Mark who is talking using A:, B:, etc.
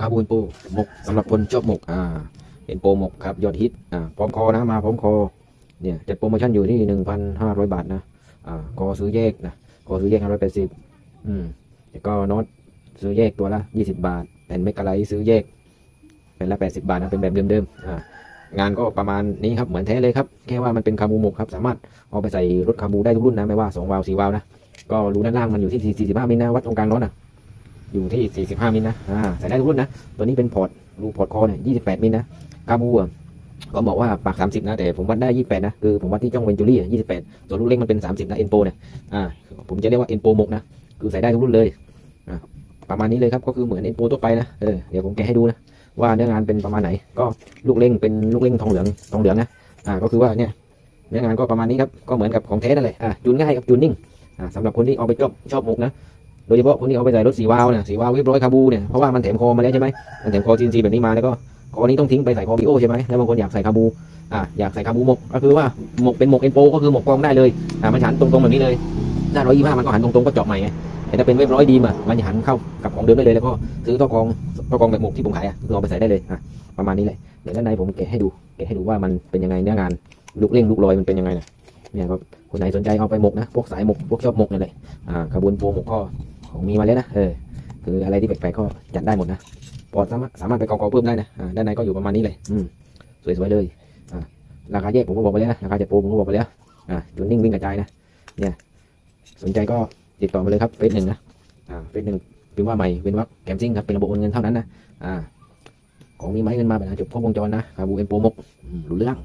A: คาบูนโปหมกสำหรับคนชอบหมกอ่าเอ็นโปหมกครับยอดฮิตอ่าพร้อมคอนะมาพร้อมคอเนี่ยจัดโปรโมชั่นอยู่ที่หนึ่งพันห้าร้อยบาทนะอ่าคอซื้อแยกนะคอซื้อแยกห้าร้อยแปดสิบอืมแล้วก็น็อตซื้อแยกตัวละยี่สิบบาทแผ่นเมกะไลท์ซื้อแยกเป็นละแปดสิบบาทนะเป็นแบบเดิมๆอ่างานก็ประมาณนี้ครับเหมือนแท้เลยครับแค่ว่ามันเป็นคาบูหมกครับสามารถเอาไปใส่รถคาบูได้ทุกรุ่นนะไม่ว่าสองวาล์วสี่วาล์วนะก็รูด้านล่างมันอยู่ที่สี่สิบห้ามิลนะวัดตรงกลางน็อตนะ อยู่ที่ 45 มิลนะอ่าใส่ได้ทุกรุ่นนะ ตัวนี้เป็นพอร์ตรูพอร์ตคอเนี่ย28 มิลนะคาบูอะก็บอกว่าปาก 30 นะ แต่ผมวัดได้ 28 นะ คือผมวัดที่จ้องเวนจูรี่อะ28 ส่วนลูกเล็กมันเป็น 30 นะเอ็นโปเนี่ยอ่าผมจะเรียกว่าเอ็นโปหมกนะ คือใส่ได้ทุกรุ่นเลยอ่าประมาณนี้เลยครับ ก็คือเหมือนเอ็นโปทั่วไปนะเออเดี๋ยวผมแกะให้ดูนะว่าเนื้องานเป็นประมาณไหน ก็ลูกเล่งเป็นลูกเล่งทองเหลืองทองเหลืองนะอ่าก็คือว่าเนี่ยเนื้องานก็ประมาณนี้ครับก็เหมือนกับของแท้นั่นแหละอ่าจูนง่ายกับจูนนิ่งอ่าสำหรับคนที่เอาไปชอบชอบหมกนะ โดยเฉพาะคนที่เอาไปใส่รถสีวาวเนี่ยสีวาวเรียบร้อยคาบูเนี่ยเพราะว่ามันแถมคอมาแล้วใช่ไหมมันแถมคอซีนซีแบบนี้มาแล้วก็คอนี้ต้องทิ้งไปใส่คอบีโอใช่ไหมแล้วบางคนอยากใส่คาบูอ่าอยากใส่คาบูหมกก็คือว่าหมกเป็นหมกเอ็นโปก็คือหมกกองได้เลยอ่ามันหันตรงๆแบบนี้เลยหน้าร้อยยี่ห้ามันก็หันตรงๆก็เจาะใหม่ไงแต่ถ้าเป็นเว็บร้อยดีมอะมันจะหันเข้ากับของเดิมได้เลยแล้วก็ซื้อท่อกองท่อกองแบบหมกที่ผมขายอะคือเอาไปใส่ได้เลยอะประมาณนี้เลยเดี๋ยวด้านในผมแกะให้ดูแกะให้ดูว่ามันเป็นยังไงเนื้องานลูกเล่งลูกลอยมันเป็นยังไงนะเนี่ยครับคนไหนสนใจเอาไปหมกนะพวกสายหมกพวกชอบหมกนี่แหละอ่าคาบูนโปหมกก็ ของมีมาแล้วนะเออคืออะไรที่แปลกๆก็จัดได้หมดนะปอดสามารถสามารถไปกองกอเพิ่มได้นะอ่าด้านในก็อยู่ประมาณนี้เลยอืมสวยๆเลยอ่าราคาแยกผมก็บอกไปแล้วนะราคาจัดโปรผมก็บอกไปแล้วอ่าจุดนิ่งวิ่งกระจายนะเนี่ยสนใจก็ติดต่อมาเลยครับเฟซหนึ่งนะอ่าเฟซหนึ่งพิมพ์ว่าใหม่เป็นว่าแกมซิ่งครับเป็นระบบโอนเงินเท่านั้นนะอ่าของมีไหมเงินมาแบบจบครบวงจรนะคาบูเอ็นโปรมกอืมรู้เรื่อง